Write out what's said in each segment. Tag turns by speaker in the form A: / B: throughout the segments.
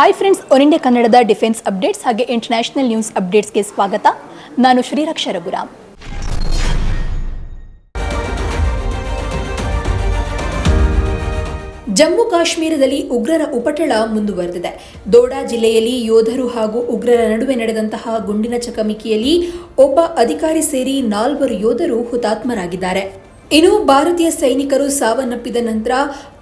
A: Hi friends one India ಕನ್ನಡದ defence updates ಹಾಗೆ international news ಅಪ್ಡೇಟ್ಸ್ಗೆ ಸ್ವಾಗತ. ನಾನು ಶ್ರೀರಕ್ಷ ರಘುರಾಮ್. ಜಮ್ಮು ಕಾಶ್ಮೀರದಲ್ಲಿ ಉಗ್ರರ ಉಪಟಳ ಮುಂದುವರೆದಿದೆ. ದೋಡಾ ಜಿಲ್ಲೆಯಲ್ಲಿ ಯೋಧರು ಹಾಗೂ ಉಗ್ರರ ನಡುವೆ ನಡೆದಂತಹ ಗುಂಡಿನ ಚಕಮಕಿಯಲ್ಲಿ ಒಬ್ಬ ಅಧಿಕಾರಿ ಸೇರಿ ನಾಲ್ವರು ಯೋಧರು ಹುತಾತ್ಮರಾಗಿದ್ದಾರೆ. ಇನ್ನು ಭಾರತೀಯ ಸೈನಿಕರು ಸಾವನ್ನಪ್ಪಿದ ನಂತರ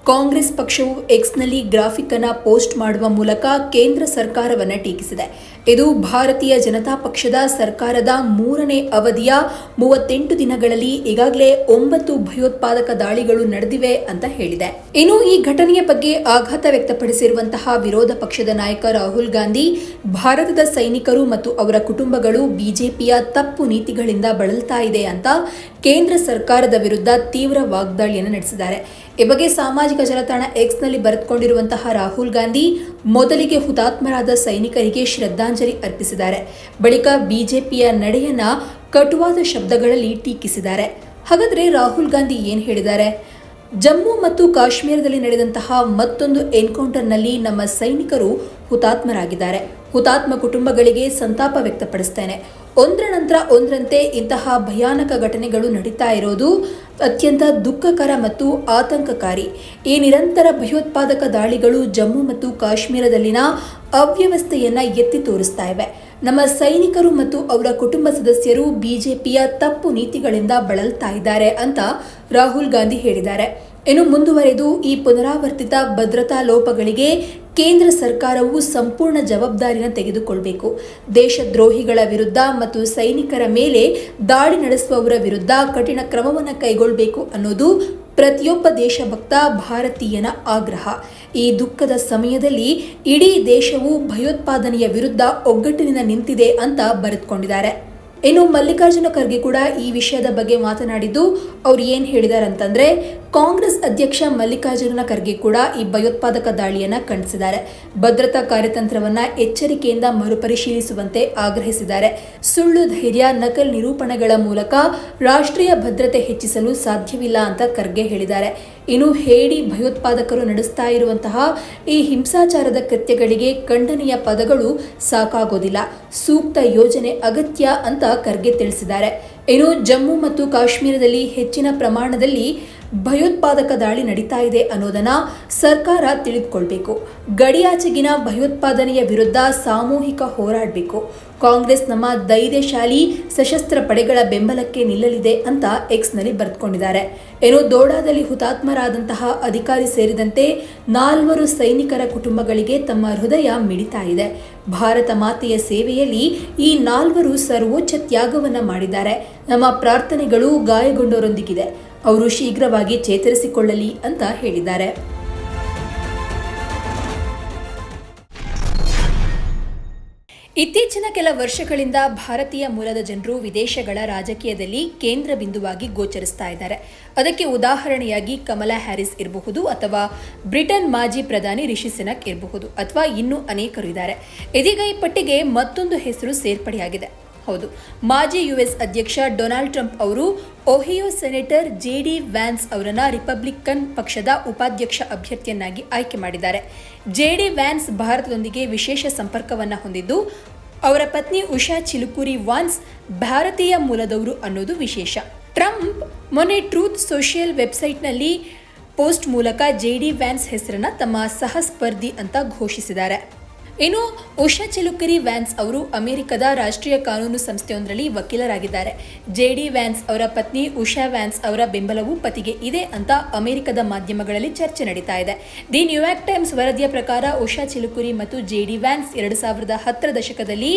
A: ಕಾಂಗ್ರೆಸ್ ಪಕ್ಷವು ಎಕ್ಸ್ನಲ್ಲಿ ಗ್ರಾಫಿಕ್ ಅನ್ನ ಪೋಸ್ಟ್ ಮಾಡುವ ಮೂಲಕ ಕೇಂದ್ರ ಸರ್ಕಾರವನ್ನು ಟೀಕಿಸಿದೆ. ಇದು ಭಾರತೀಯ ಜನತಾ ಪಕ್ಷದ ಸರ್ಕಾರದ ಮೂರನೇ ಅವಧಿಯ ಮೂವತ್ತೆಂಟು ದಿನಗಳಲ್ಲಿ ಈಗಾಗಲೇ ಒಂಬತ್ತು ಭಯೋತ್ಪಾದಕ ದಾಳಿಗಳು ನಡೆದಿವೆ ಅಂತ ಹೇಳಿದೆ. ಇನ್ನು ಈ ಘಟನೆಯ ಬಗ್ಗೆ ಆಘಾತ ವ್ಯಕ್ತಪಡಿಸಿರುವಂತಹ ವಿರೋಧ ಪಕ್ಷದ ನಾಯಕ ರಾಹುಲ್ ಗಾಂಧಿ, ಭಾರತದ ಸೈನಿಕರು ಮತ್ತು ಅವರ ಕುಟುಂಬಗಳು ಬಿಜೆಪಿಯ ತಪ್ಪು ನೀತಿಗಳಿಂದ ಬಳಲ್ತಾ ಇದೆ ಅಂತ ಕೇಂದ್ರ ಸರ್ಕಾರದ ವಿರುದ್ಧ ತೀವ್ರ ವಾಗ್ದಾಳಿಯನ್ನು ನಡೆಸಿದ್ದಾರೆ. ಈ ಬಗ್ಗೆ ಸಾಮಾಜಿಕ ಜಾಲತಾಣ ಎಕ್ಸ್ನಲ್ಲಿ ಬರೆದುಕೊಂಡಿರುವಂತಹ ರಾಹುಲ್ ಗಾಂಧಿ, ಮೊದಲಿಗೆ ಹುತಾತ್ಮರಾದ ಸೈನಿಕರಿಗೆ ಶ್ರದ್ಧಾಂಜಲಿ ಅರ್ಪಿಸಿದ್ದಾರೆ. ಬಳಿಕ ಬಿಜೆಪಿಯ ನಡೆಯನ್ನ ಕಟುವಾದ ಶಬ್ದಗಳಲ್ಲಿ ಟೀಕಿಸಿದ್ದಾರೆ. ಹಾಗಾದ್ರೆ ರಾಹುಲ್ ಗಾಂಧಿ ಏನು ಹೇಳಿದ್ದಾರೆ? ಜಮ್ಮು ಮತ್ತು ಕಾಶ್ಮೀರದಲ್ಲಿ ನಡೆದಂತಹ ಮತ್ತೊಂದು ಎನ್ಕೌಂಟರ್ನಲ್ಲಿ ನಮ್ಮ ಸೈನಿಕರು ಹುತಾತ್ಮರಾಗಿದ್ದಾರೆ. ಹುತಾತ್ಮ ಕುಟುಂಬಗಳಿಗೆ ಸಂತಾಪ ವ್ಯಕ್ತಪಡಿಸ್ತೇನೆ. ಒಂದರ ನಂತರ ಒಂದರಂತೆ ಇಂತಹ ಭಯಾನಕ ಘಟನೆಗಳು ನಡೀತಾ ಇರೋದು ಅತ್ಯಂತ ದುಃಖಕರ ಮತ್ತು ಆತಂಕಕಾರಿ. ಈ ನಿರಂತರ ಭಯೋತ್ಪಾದಕ ದಾಳಿಗಳು ಜಮ್ಮು ಮತ್ತು ಕಾಶ್ಮೀರದಲ್ಲಿನ ಅವ್ಯವಸ್ಥೆಯನ್ನು ಎತ್ತಿ ತೋರಿಸ್ತಾ ಇವೆ. ನಮ್ಮ ಸೈನಿಕರು ಮತ್ತು ಅವರ ಕುಟುಂಬ ಸದಸ್ಯರು ಬಿಜೆಪಿಯ ತಪ್ಪು ನೀತಿಗಳಿಂದ ಬಳಲ್ತಾ ಇದ್ದಾರೆ ಅಂತ ರಾಹುಲ್ ಗಾಂಧಿ ಹೇಳಿದ್ದಾರೆ. ಇನ್ನು ಮುಂದುವರೆದು ಈ ಪುನರಾವರ್ತಿತ ಭದ್ರತಾ ಲೋಪಗಳಿಗೆ ಕೇಂದ್ರ ಸರ್ಕಾರವು ಸಂಪೂರ್ಣ ಜವಾಬ್ದಾರಿನ ತೆಗೆದುಕೊಳ್ಬೇಕು. ದೇಶದ್ರೋಹಿಗಳ ವಿರುದ್ಧ ಮತ್ತು ಸೈನಿಕರ ಮೇಲೆ ದಾಳಿ ನಡೆಸುವವರ ವಿರುದ್ಧ ಕಠಿಣ ಕ್ರಮವನ್ನು ಕೈಗೊಳ್ಳಬೇಕು ಅನ್ನೋದು ಪ್ರತಿಯೊಬ್ಬ ದೇಶಭಕ್ತ ಭಾರತೀಯನ ಆಗ್ರಹ. ಈ ದುಃಖದ ಸಮಯದಲ್ಲಿ ಇಡೀ ದೇಶವು ಭಯೋತ್ಪಾದನೆಯ ವಿರುದ್ಧ ಒಗ್ಗಟ್ಟಿನಿಂದ ನಿಂತಿದೆ ಅಂತ ಬರೆದುಕೊಂಡಿದ್ದಾರೆ. ಇನ್ನು ಮಲ್ಲಿಕಾರ್ಜುನ ಖರ್ಗೆ ಕೂಡ ಈ ವಿಷಯದ ಬಗ್ಗೆ ಮಾತನಾಡಿದ್ದು, ಅವ್ರು ಏನು ಹೇಳಿದ್ದಾರೆ ಅಂತಂದ್ರೆ ಕಾಂಗ್ರೆಸ್ ಅಧ್ಯಕ್ಷ ಮಲ್ಲಿಕಾರ್ಜುನ ಖರ್ಗೆ ಕೂಡ ಈ ಭಯೋತ್ಪಾದಕ ದಾಳಿಯನ್ನ ಖಂಡಿಸಿದ್ದಾರೆ. ಭದ್ರತಾ ಕಾರ್ಯತಂತ್ರವನ್ನ ಎಚ್ಚರಿಕೆಯಿಂದ ಮರುಪರಿಶೀಲಿಸುವಂತೆ ಆಗ್ರಹಿಸಿದ್ದಾರೆ. ಸುಳ್ಳು ಧೈರ್ಯ, ನಕಲ್ ನಿರೂಪಣೆಗಳ ಮೂಲಕ ರಾಷ್ಟ್ರೀಯ ಭದ್ರತೆ ಹೆಚ್ಚಿಸಲು ಸಾಧ್ಯವಿಲ್ಲ ಅಂತ ಖರ್ಗೆ ಹೇಳಿದ್ದಾರೆ. ಇನ್ನು ಹೇಡಿ ಭಯೋತ್ಪಾದಕರು ನಡೆಸ್ತಾ ಇರುವಂತಹ ಈ ಹಿಂಸಾಚಾರದ ಕೃತ್ಯಗಳಿಗೆ ಖಂಡನೀಯ ಪದಗಳು ಸಾಕಾಗೋದಿಲ್ಲ. ಸೂಕ್ತ ಯೋಜನೆ ಅಗತ್ಯ ಅಂತ ಖರ್ಗೆ ತಿಳಿಸಿದ್ದಾರೆ. ಇನ್ನು ಜಮ್ಮು ಮತ್ತು ಕಾಶ್ಮೀರದಲ್ಲಿ ಹೆಚ್ಚಿನ ಪ್ರಮಾಣದಲ್ಲಿ ಭಯೋತ್ಪಾದಕ ದಾಳಿ ನಡೀತಾ ಇದೆ ಅನ್ನೋದನ್ನ ಸರ್ಕಾರ ತಿಳಿದುಕೊಳ್ಬೇಕು. ಗಡಿಯಾಚೆಗಿನ ಭಯೋತ್ಪಾದನೆಯ ವಿರುದ್ಧ ಸಾಮೂಹಿಕ ಹೋರಾಡಬೇಕು. ಕಾಂಗ್ರೆಸ್ ನಮ್ಮ ಧೈರ್ಯಶಾಲಿ ಸಶಸ್ತ್ರ ಪಡೆಗಳ ಬೆಂಬಲಕ್ಕೆ ನಿಲ್ಲಲಿದೆ ಅಂತ ಎಕ್ಸ್ನಲ್ಲಿ ಬರೆದುಕೊಂಡಿದ್ದಾರೆ. ಏನೋ ದೋಡಾದಲ್ಲಿ ಹುತಾತ್ಮರಾದಂತಹ ಅಧಿಕಾರಿ ಸೇರಿದಂತೆ ನಾಲ್ವರು ಸೈನಿಕರ ಕುಟುಂಬಗಳಿಗೆ ತಮ್ಮ ಹೃದಯ ಮಿಡಿತಾ ಇದೆ. ಭಾರತ ಮಾತೆಯ ಸೇವೆಯಲ್ಲಿ ಈ ನಾಲ್ವರು ಸರ್ವೋಚ್ಚ ತ್ಯಾಗವನ್ನು ಮಾಡಿದ್ದಾರೆ. ನಮ್ಮ ಪ್ರಾರ್ಥನೆಗಳು ಗಾಯಗೊಂಡವರೊಂದಿಗಿದೆ. ಅವರು ಶೀಘ್ರವಾಗಿ ಚೇತರಿಸಿಕೊಳ್ಳಲಿ ಅಂತ ಹೇಳಿದ್ದಾರೆ. ಇತ್ತೀಚಿನ ಕೆಲ ವರ್ಷಗಳಿಂದ ಭಾರತೀಯ ಮೂಲದ ಜನರು ವಿದೇಶಗಳ ರಾಜಕೀಯದಲ್ಲಿ ಕೇಂದ್ರ ಬಿಂದುವಾಗಿ ಗೋಚರಿಸ್ತಾ ಇದ್ದಾರೆ. ಅದಕ್ಕೆ ಉದಾಹರಣೆಯಾಗಿ ಕಮಲಾ ಹ್ಯಾರಿಸ್ ಇರಬಹುದು ಅಥವಾ ಬ್ರಿಟನ್ ಮಾಜಿ ಪ್ರಧಾನಿ ರಿಷಿ ಸೆನಕ್ ಇರಬಹುದು ಅಥವಾ ಇನ್ನೂ ಅನೇಕರು ಇದ್ದಾರೆ. ಇದೀಗ ಈ ಪಟ್ಟಿಗೆ ಮತ್ತೊಂದು ಹೆಸರು ಸೇರ್ಪಡೆಯಾಗಿದೆ. ಹೌದು. ಮಾಜಿ ಯುಎಸ್ ಅಧ್ಯಕ್ಷ ಡೊನಾಲ್ಡ್ ಟ್ರಂಪ್ ಅವರು Ohio senator J D Vance ಅವರನ್ನು ರಿಪಬ್ಲಿಕನ್ ಪಕ್ಷದ ಉಪಾಧ್ಯಕ್ಷ ಅಭ್ಯರ್ಥಿಯನ್ನಾಗಿ ಆಯ್ಕೆ ಮಾಡಿದ್ದಾರೆ. ಜೆ ಡಿ ವ್ಯಾನ್ಸ್ ಭಾರತದೊಂದಿಗೆ ವಿಶೇಷ ಸಂಪರ್ಕವನ್ನು ಹೊಂದಿದ್ದು, ಅವರ ಪತ್ನಿ ಉಷಾ ಚಿಲುಕುರಿ ವಾನ್ಸ್ ಭಾರತೀಯ ಮೂಲದವರು ಅನ್ನೋದು ವಿಶೇಷ. ಟ್ರಂಪ್ ಮೊನ್ನೆ ಟ್ರೂತ್ ಸೋಷಿಯಲ್ ವೆಬ್ಸೈಟ್ನಲ್ಲಿ ಪೋಸ್ಟ್ ಮೂಲಕ ಜೆ ಡಿ ವ್ಯಾನ್ಸ್ ಹೆಸರನ್ನ ತಮ್ಮ ಸಹ ಸ್ಪರ್ಧಿ ಅಂತ ಘೋಷಿಸಿದ್ದಾರೆ. ಇನ್ನು ಉಷಾ ಚಿಲುಕರಿ ವ್ಯಾನ್ಸ್ ಅವರು ಅಮೆರಿಕದ ರಾಷ್ಟ್ರೀಯ ಕಾನೂನು ಸಂಸ್ಥೆಯೊಂದರಲ್ಲಿ ವಕೀಲರಾಗಿದ್ದಾರೆ. ಜೆ ಡಿ ವ್ಯಾನ್ಸ್ ಅವರ ಪತ್ನಿ ಉಷಾ ವ್ಯಾನ್ಸ್ ಅವರ ಬೆಂಬಲವು ಪತಿಗೆ ಇದೆ ಅಂತ ಅಮೆರಿಕದ ಮಾಧ್ಯಮಗಳಲ್ಲಿ ಚರ್ಚೆ ನಡೀತಾ ಇದೆ. ದಿ ನ್ಯೂಯಾರ್ಕ್ ಟೈಮ್ಸ್ ವರದಿಯ ಪ್ರಕಾರ ಉಷಾ ಚಿಲುಕುರಿ ಮತ್ತು ಜೆ ಡಿ ವ್ಯಾನ್ಸ್ ಎರಡು ಸಾವಿರದ ಹತ್ತರ ದಶಕದಲ್ಲಿ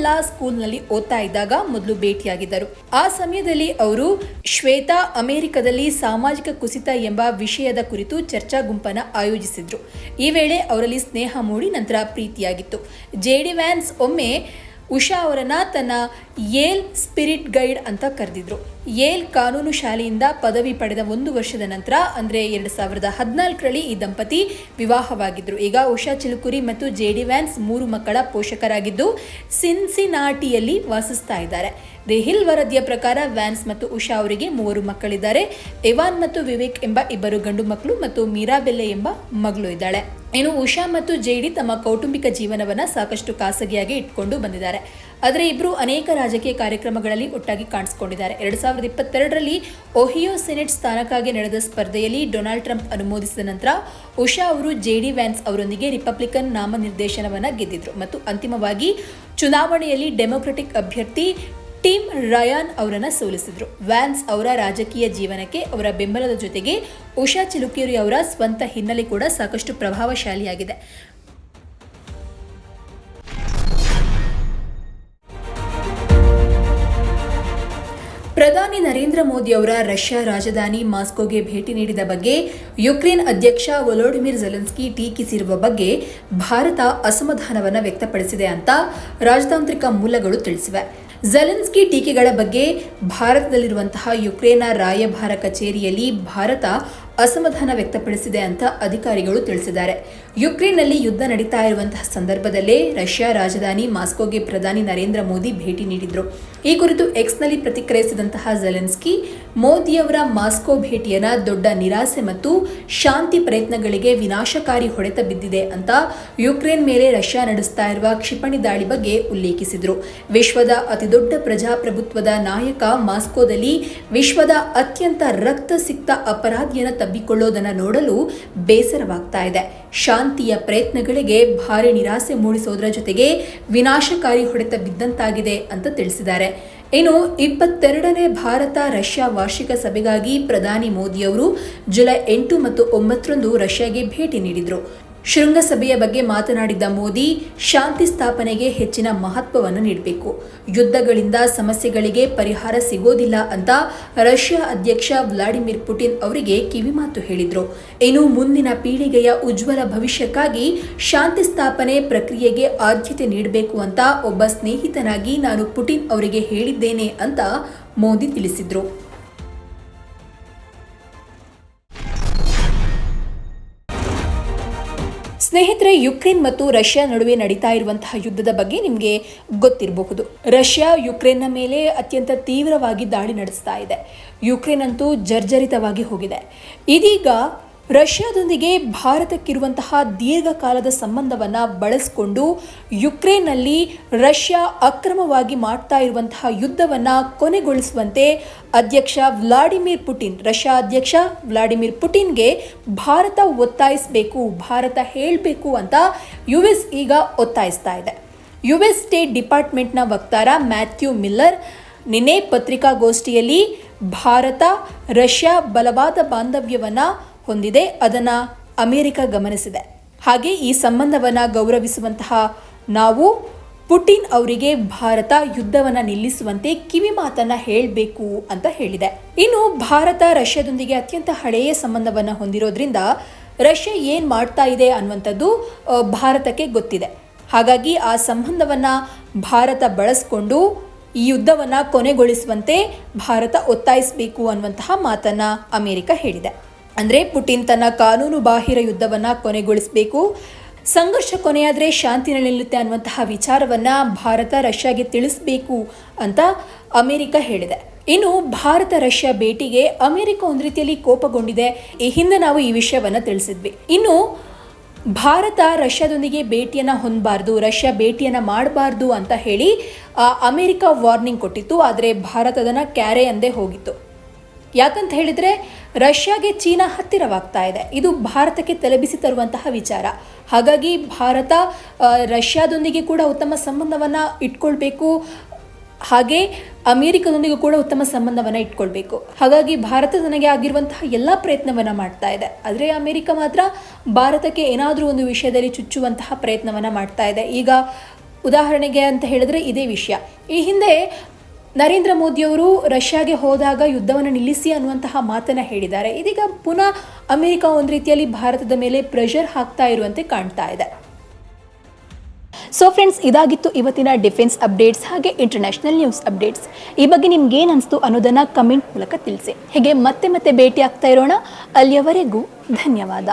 A: ಲಾ ಸ್ಕೂಲ್ನಲ್ಲಿ ಓದ್ತಾ ಇದ್ದಾಗ ಮೊದಲು ಭೇಟಿಯಾಗಿದ್ದರು. ಆ ಸಮಯದಲ್ಲಿ ಅವರು ಶ್ವೇತಾ ಅಮೆರಿಕದಲ್ಲಿ ಸಾಮಾಜಿಕ ಕುಸಿತ ಎಂಬ ವಿಷಯದ ಕುರಿತು ಚರ್ಚಾ ಗುಂಪನ್ನು ಆಯೋಜಿಸಿದ್ರು. ಈ ವೇಳೆ ಅವರಲ್ಲಿ ಸ್ನೇಹ ಮೂಡಿ, ನಂತರ ಪ್ರೀತಿಯಾಗಿತ್ತು. ಜೆ ಡಿ ವ್ಯಾನ್ಸ್ ಒಮ್ಮೆ ಉಷಾ ಅವರನ್ನು ತನ್ನ ಏಲ್ ಸ್ಪಿರಿಟ್ ಗೈಡ್ ಅಂತ ಕರೆದಿದ್ರು. ಏಲ್ ಕಾನೂನು ಶಾಲೆಯಿಂದ ಪದವಿ ಪಡೆದ ಒಂದು ವರ್ಷದ ನಂತರ, ಅಂದರೆ ಎರಡು ಸಾವಿರದ ಹದಿನಾಲ್ಕರಲ್ಲಿ ಈ ದಂಪತಿ ವಿವಾಹವಾಗಿದ್ದರು ಈಗ ಉಷಾ ಚಿಲುಕುರಿ ಮತ್ತು ಜೆ ಡಿ ವ್ಯಾನ್ಸ್ ಮೂರು ಮಕ್ಕಳ ಪೋಷಕರಾಗಿದ್ದು, ಸಿನ್ಸಿನಾಟಿಯಲ್ಲಿ ವಾಸಿಸ್ತಾ ಇದ್ದಾರೆ. ದಿ ಹಿಲ್ ವರದಿಯ ಪ್ರಕಾರ ವ್ಯಾನ್ಸ್ ಮತ್ತು ಉಷಾ ಅವರಿಗೆ ಮೂವರು ಮಕ್ಕಳಿದ್ದಾರೆ. ಎವಾನ್ ಮತ್ತು ವಿವೇಕ್ ಎಂಬ ಇಬ್ಬರು ಗಂಡು ಮಕ್ಕಳು ಮತ್ತು ಮೀರಾಬೆಲ್ಲೆ ಎಂಬ ಮಗಳು ಇದ್ದಾಳೆ. ಇನ್ನು ಉಷಾ ಮತ್ತು ಜೆಡಿ ತಮ್ಮ ಕೌಟುಂಬಿಕ ಜೀವನವನ್ನ ಸಾಕಷ್ಟು ಖಾಸಗಿಯಾಗಿ ಇಟ್ಕೊಂಡು ಬಂದಿದ್ದಾರೆ. ಆದರೆ ಇಬ್ಬರು ಅನೇಕ ರಾಜಕೀಯ ಕಾರ್ಯಕ್ರಮಗಳಲ್ಲಿ ಒಟ್ಟಾಗಿ ಕಾಣಿಸಿಕೊಂಡಿದ್ದಾರೆ. ಎರಡು ಸಾವಿರದ ಇಪ್ಪತ್ತೆರಡರಲ್ಲಿ ಒಹಿಯೋ ಸೆನೆಟ್ ಸ್ಥಾನಕ್ಕಾಗಿ ನಡೆದ ಸ್ಪರ್ಧೆಯಲ್ಲಿ ಡೊನಾಲ್ಡ್ ಟ್ರಂಪ್ ಅನುಮೋದಿಸಿದ ನಂತರ ಉಷಾ ಅವರು ಜೆಡಿ ವ್ಯಾನ್ಸ್ ಅವರೊಂದಿಗೆ ರಿಪಬ್ಲಿಕನ್ ನಾಮನಿರ್ದೇಶನವನ್ನ ಗೆದ್ದಿದ್ರು. ಮತ್ತು ಅಂತಿಮವಾಗಿ ಚುನಾವಣೆಯಲ್ಲಿ ಡೆಮೊಕ್ರೆಟಿಕ್ ಅಭ್ಯರ್ಥಿ ಟಿಮ್ ರಯಾನ್ ಅವರನ್ನ ಸೋಲಿಸಿದ್ರು. ವ್ಯಾನ್ಸ್ ಅವರ ರಾಜಕೀಯ ಜೀವನಕ್ಕೆ ಅವರ ಬೆಂಬಲದ ಜೊತೆಗೆ ಉಷಾ ಚಿಲುಕೇರಿ ಅವರ ಸ್ವಂತ ಹಿನ್ನೆಲೆ ಕೂಡ ಸಾಕಷ್ಟು ಪ್ರಭಾವಶಾಲಿಯಾಗಿದೆ. ಪ್ರಧಾನಿ ನರೇಂದ್ರ ಮೋದಿ ಅವರ ರಷ್ಯಾ ರಾಜಧಾನಿ ಮಾಸ್ಕೋಗೆ ಭೇಟಿ ನೀಡಿದ ಬಗ್ಗೆ ಯುಕ್ರೇನ್ ಅಧ್ಯಕ್ಷ ವೊಲೋಡಿಮಿರ್ ಜೆಲೆನ್ಸ್ಕಿ ಟೀಕಿಸಿರುವ ಬಗ್ಗೆ ಭಾರತ ಅಸಮಾಧಾನವನ್ನು ವ್ಯಕ್ತಪಡಿಸಿದೆ ಅಂತ ರಾಜತಾಂತ್ರಿಕ ಮೂಲಗಳು ತಿಳಿಸಿವೆ. ಜೆಲೆನ್ಸ್ಕಿ ಟೀಕೆಗಳ ಬಗ್ಗೆ ಭಾರತದಲ್ಲಿರುವಂತಹ ಯುಕ್ರೇನ್ನ ರಾಯಭಾರ ಕಚೇರಿಯಲ್ಲಿ ಭಾರತ ಅಸಮಾಧಾನ ವ್ಯಕ್ತಪಡಿಸಿದೆ ಅಂತ ಅಧಿಕಾರಿಗಳು ತಿಳಿಸಿದ್ದಾರೆ. ಯುಕ್ರೇನ್ನಲ್ಲಿ ಯುದ್ಧ ನಡೀತಾ ಇರುವಂತಹ ಸಂದರ್ಭದಲ್ಲೇ ರಷ್ಯಾ ರಾಜಧಾನಿ ಮಾಸ್ಕೋಗೆ ಪ್ರಧಾನಿ ನರೇಂದ್ರ ಮೋದಿ ಭೇಟಿ ನೀಡಿದ್ರು. ಈ ಕುರಿತು ಎಕ್ಸ್ನಲ್ಲಿ ಪ್ರತಿಕ್ರಿಯಿಸಿದಂತಹ ಜೆಲೆನ್ಸ್ಕಿ ಮೋದಿಯವರ ಮಾಸ್ಕೋ ಭೇಟಿಯನ್ನ ದೊಡ್ಡ ನಿರಾಸೆ ಮತ್ತು ಶಾಂತಿ ಪ್ರಯತ್ನಗಳಿಗೆ ವಿನಾಶಕಾರಿ ಹೊಡೆತ ಬಿದ್ದಿದೆ ಅಂತ ಯುಕ್ರೇನ್ ಮೇಲೆ ರಷ್ಯಾ ನಡೆಸ್ತಾ ಇರುವ ಕ್ಷಿಪಣಿ ದಾಳಿ ಬಗ್ಗೆ ಉಲ್ಲೇಖಿಸಿದ್ರು. ವಿಶ್ವದ ಅತಿದೊಡ್ಡ ಪ್ರಜಾಪ್ರಭುತ್ವದ ನಾಯಕ ಮಾಸ್ಕೋದಲ್ಲಿ ವಿಶ್ವದ ಅತ್ಯಂತ ರಕ್ತಸಿಕ್ತ ಅಪರಾಧಿಯನ್ನು ತಬ್ಬಿಕೊಳ್ಳೋದನ್ನು ನೋಡಲು ಬೇಸರವಾಗ್ತಾ ಇದೆ. ಶಾಂತಿಯ ಪ್ರಯತ್ನಗಳಿಗೆ ಭಾರಿ ನಿರಾಸೆ ಮೂಡಿಸೋದರ ಜೊತೆಗೆ ವಿನಾಶಕಾರಿ ಹೊಡೆತ ಬಿದ್ದಂತಾಗಿದೆ ಅಂತ ತಿಳಿಸಿದ್ದಾರೆ. ಇನ್ನು ಇಪ್ಪತ್ತೆರಡನೇ ಭಾರತ ರಷ್ಯಾ ವಾರ್ಷಿಕ ಸಭೆಗಾಗಿ ಪ್ರಧಾನಿ ಮೋದಿಯವರು ಜುಲೈ ಎಂಟು ಮತ್ತು ಒಂಬತ್ತರಂದು ರಷ್ಯಾಗೆ ಭೇಟಿ ನೀಡಿದರು. ಶೃಂಗಸಭೆಯ ಬಗ್ಗೆ ಮಾತನಾಡಿದ ಮೋದಿ, ಶಾಂತಿ ಸ್ಥಾಪನೆಗೆ ಹೆಚ್ಚಿನ ಮಹತ್ವವನ್ನು ನೀಡಬೇಕು. ಯುದ್ಧಗಳಿಂದ ಸಮಸ್ಯೆಗಳಿಗೆ ಪರಿಹಾರ ಸಿಗೋದಿಲ್ಲ ಅಂತ ರಷ್ಯಾ ಅಧ್ಯಕ್ಷ ವ್ಲಾಡಿಮಿರ್ ಪುಟಿನ್ ಅವರಿಗೆ ಕಿವಿಮಾತು ಹೇಳಿದರು. ಇನ್ನು ಮುಂದಿನ ಪೀಳಿಗೆಯ ಉಜ್ವಲ ಭವಿಷ್ಯಕ್ಕಾಗಿ ಶಾಂತಿ ಸ್ಥಾಪನೆ ಪ್ರಕ್ರಿಯೆಗೆ ಆದ್ಯತೆ ನೀಡಬೇಕು ಅಂತ ಒಬ್ಬ ಸ್ನೇಹಿತನಾಗಿ ನಾನು ಪುಟಿನ್ ಅವರಿಗೆ ಹೇಳಿದ್ದೇನೆ ಅಂತ ಮೋದಿ ತಿಳಿಸಿದ್ರು. ಸ್ನೇಹಿತರೆ, ಯುಕ್ರೇನ್ ಮತ್ತು ರಷ್ಯಾ ನಡುವೆ ನಡೀತಾ ಇರುವಂತಹ ಯುದ್ಧದ ಬಗ್ಗೆ ನಿಮಗೆ ಗೊತ್ತಿರಬಹುದು. ರಷ್ಯಾ ಯುಕ್ರೇನ್ನ ಮೇಲೆ ಅತ್ಯಂತ ತೀವ್ರವಾಗಿ ದಾಳಿ ನಡೆಸ್ತಾ ಇದೆ. ಯುಕ್ರೇನ್ ಅಂತೂ ಜರ್ಜರಿತವಾಗಿ ಹೋಗಿದೆ. ಇದೀಗ ರಷ್ಯಾದೊಂದಿಗೆ ಭಾರತಕ್ಕಿರುವಂತಹ ದೀರ್ಘಕಾಲದ ಸಂಬಂಧವನ್ನು ಬಳಸಿಕೊಂಡು ಯುಕ್ರೇನ್ನಲ್ಲಿ ರಷ್ಯಾ ಅಕ್ರಮವಾಗಿ ಮಾಡ್ತಾ ಇರುವಂತಹ ಯುದ್ಧವನ್ನು ಕೊನೆಗೊಳಿಸುವಂತೆ ಅಧ್ಯಕ್ಷ ವ್ಲಾಡಿಮಿರ್ ಪುಟಿನ್, ರಷ್ಯಾ ಅಧ್ಯಕ್ಷ ವ್ಲಾಡಿಮಿರ್ ಪುಟಿನ್ಗೆ ಭಾರತ ಒತ್ತಾಯಿಸಬೇಕು, ಭಾರತ ಹೇಳಬೇಕು ಅಂತ ಯು ಎಸ್ ಈಗ ಒತ್ತಾಯಿಸ್ತಾ ಇದೆ. ಯು ಎಸ್ ಸ್ಟೇಟ್ ಡಿಪಾರ್ಟ್ಮೆಂಟ್ನ ವಕ್ತಾರ ಮ್ಯಾಥ್ಯೂ ಮಿಲ್ಲರ್ ನಿನ್ನೆ ಪತ್ರಿಕಾಗೋಷ್ಠಿಯಲ್ಲಿ ಭಾರತ, ರಷ್ಯಾ ಬಲವಾದ ಬಾಂಧವ್ಯವನ್ನು ಹೊಂದಿದೆ, ಅದನ್ನು ಅಮೆರಿಕ ಗಮನಿಸಿದೆ. ಹಾಗೆ ಈ ಸಂಬಂಧವನ್ನು ಗೌರವಿಸುವಂತಹ ನಾವು ಪುಟಿನ್ ಅವರಿಗೆ ಭಾರತ ಯುದ್ಧವನ್ನು ನಿಲ್ಲಿಸುವಂತೆ ಕಿವಿ ಮಾತನ್ನ ಹೇಳಬೇಕು ಅಂತ ಹೇಳಿದೆ. ಇನ್ನು ಭಾರತ ರಷ್ಯಾದೊಂದಿಗೆ ಅತ್ಯಂತ ಹಳೆಯ ಸಂಬಂಧವನ್ನು ಹೊಂದಿರೋದ್ರಿಂದ ರಷ್ಯಾ ಏನು ಮಾಡ್ತಾ ಇದೆ ಅನ್ನುವಂಥದ್ದು ಭಾರತಕ್ಕೆ ಗೊತ್ತಿದೆ. ಹಾಗಾಗಿ ಆ ಸಂಬಂಧವನ್ನು ಭಾರತ ಬಳಸ್ಕೊಂಡು ಈ ಯುದ್ಧವನ್ನು ಕೊನೆಗೊಳಿಸುವಂತೆ ಭಾರತ ಒತ್ತಾಯಿಸಬೇಕು ಅನ್ನುವಂತಹ ಮಾತನ್ನು ಅಮೆರಿಕ ಹೇಳಿದೆ. ಅಂದರೆ ಪುಟಿನ್ ತನ್ನ ಕಾನೂನು ಬಾಹಿರ ಯುದ್ಧವನ್ನು ಕೊನೆಗೊಳಿಸಬೇಕು. ಸಂಘರ್ಷ ಕೊನೆಯಾದರೆ ಶಾಂತಿ ನಿಲ್ಲುತ್ತೆ ಅನ್ನುವಂತಹ ವಿಚಾರವನ್ನು ಭಾರತ ರಷ್ಯಾಗೆ ತಿಳಿಸಬೇಕು ಅಂತ ಅಮೆರಿಕ ಹೇಳಿದೆ. ಇನ್ನು ಭಾರತ ರಷ್ಯಾ ಭೇಟಿಗೆ ಅಮೆರಿಕ ಒಂದು ರೀತಿಯಲ್ಲಿ ಕೋಪಗೊಂಡಿದೆ. ಈ ಹಿಂದೆ ನಾವು ಈ ವಿಷಯವನ್ನು ತಿಳಿಸಿದ್ವಿ. ಇನ್ನು ಭಾರತ ರಷ್ಯಾದೊಂದಿಗೆ ಭೇಟಿಯನ್ನು ಹೊಂದಬಾರ್ದು, ರಷ್ಯಾ ಭೇಟಿಯನ್ನು ಮಾಡಬಾರ್ದು ಅಂತ ಹೇಳಿ ಅಮೆರಿಕ ವಾರ್ನಿಂಗ್ ಕೊಟ್ಟಿತ್ತು. ಆದರೆ ಭಾರತ ಅದನ್ನು ಕ್ಯಾರೆ ಅಂದೇ ಹೋಗಿತ್ತು. ಯಾಕಂತ ಹೇಳಿದರೆ, ರಷ್ಯಾಗೆ ಚೀನಾ ಹತ್ತಿರವಾಗ್ತಾ ಇದೆ. ಇದು ಭಾರತಕ್ಕೆ ತಲೆಬಿಸಿ ತರುವಂತಹ ವಿಚಾರ. ಹಾಗಾಗಿ ಭಾರತ ರಷ್ಯಾದೊಂದಿಗೆ ಕೂಡ ಉತ್ತಮ ಸಂಬಂಧವನ್ನು ಇಟ್ಕೊಳ್ಬೇಕು. ಹಾಗೆ ಅಮೇರಿಕದೊಂದಿಗೂ ಕೂಡ ಉತ್ತಮ ಸಂಬಂಧವನ್ನು ಇಟ್ಕೊಳ್ಬೇಕು. ಹಾಗಾಗಿ ಭಾರತ ತನಗೆ ಆಗಿರುವಂತಹ ಎಲ್ಲ ಪ್ರಯತ್ನವನ್ನು ಮಾಡ್ತಾ ಇದೆ. ಆದರೆ ಅಮೇರಿಕ ಮಾತ್ರ ಭಾರತಕ್ಕೆ ಏನಾದರೂ ಒಂದು ವಿಷಯದಲ್ಲಿ ಚುಚ್ಚುವಂತಹ ಪ್ರಯತ್ನವನ್ನು ಮಾಡ್ತಾ ಇದೆ. ಈಗ ಉದಾಹರಣೆಗೆ ಅಂತ ಹೇಳಿದ್ರೆ ಇದೇ ವಿಷಯ. ಈ ಹಿಂದೆ ನರೇಂದ್ರ ಮೋದಿಯವರು ರಷ್ಯಾಗೆ ಹೋದಾಗ ಯುದ್ಧವನ್ನು ನಿಲ್ಲಿಸಿ ಅನ್ನುವಂತಹ ಮಾತನ್ನು ಹೇಳಿದ್ದಾರೆ. ಇದೀಗ ಪುನಃ ಅಮೆರಿಕ ಒಂದು ರೀತಿಯಲ್ಲಿ ಭಾರತದ ಮೇಲೆ ಪ್ರೆಷರ್ ಹಾಕ್ತಾ ಇರುವಂತೆ ಕಾಣ್ತಾ ಇದೆ. ಸೊ ಫ್ರೆಂಡ್ಸ್ ಇದಾಗಿತ್ತು ಇವತ್ತಿನ ಡಿಫೆನ್ಸ್ ಅಪ್ಡೇಟ್ಸ್ ಹಾಗೆ ಇಂಟರ್ನ್ಯಾಷನಲ್ ನ್ಯೂಸ್ ಅಪ್ಡೇಟ್ಸ್ ಈ ಬಗ್ಗೆ ನಿಮ್ಗೆ ಏನು ಅನಿಸ್ತು ಅನ್ನೋದನ್ನು ಕಮೆಂಟ್ ಮೂಲಕ ತಿಳಿಸಿ. ಹೀಗೆ ಮತ್ತೆ ಮತ್ತೆ ಭೇಟಿ ಆಗ್ತಾ ಇರೋಣ. ಅಲ್ಲಿಯವರೆಗೂ ಧನ್ಯವಾದ.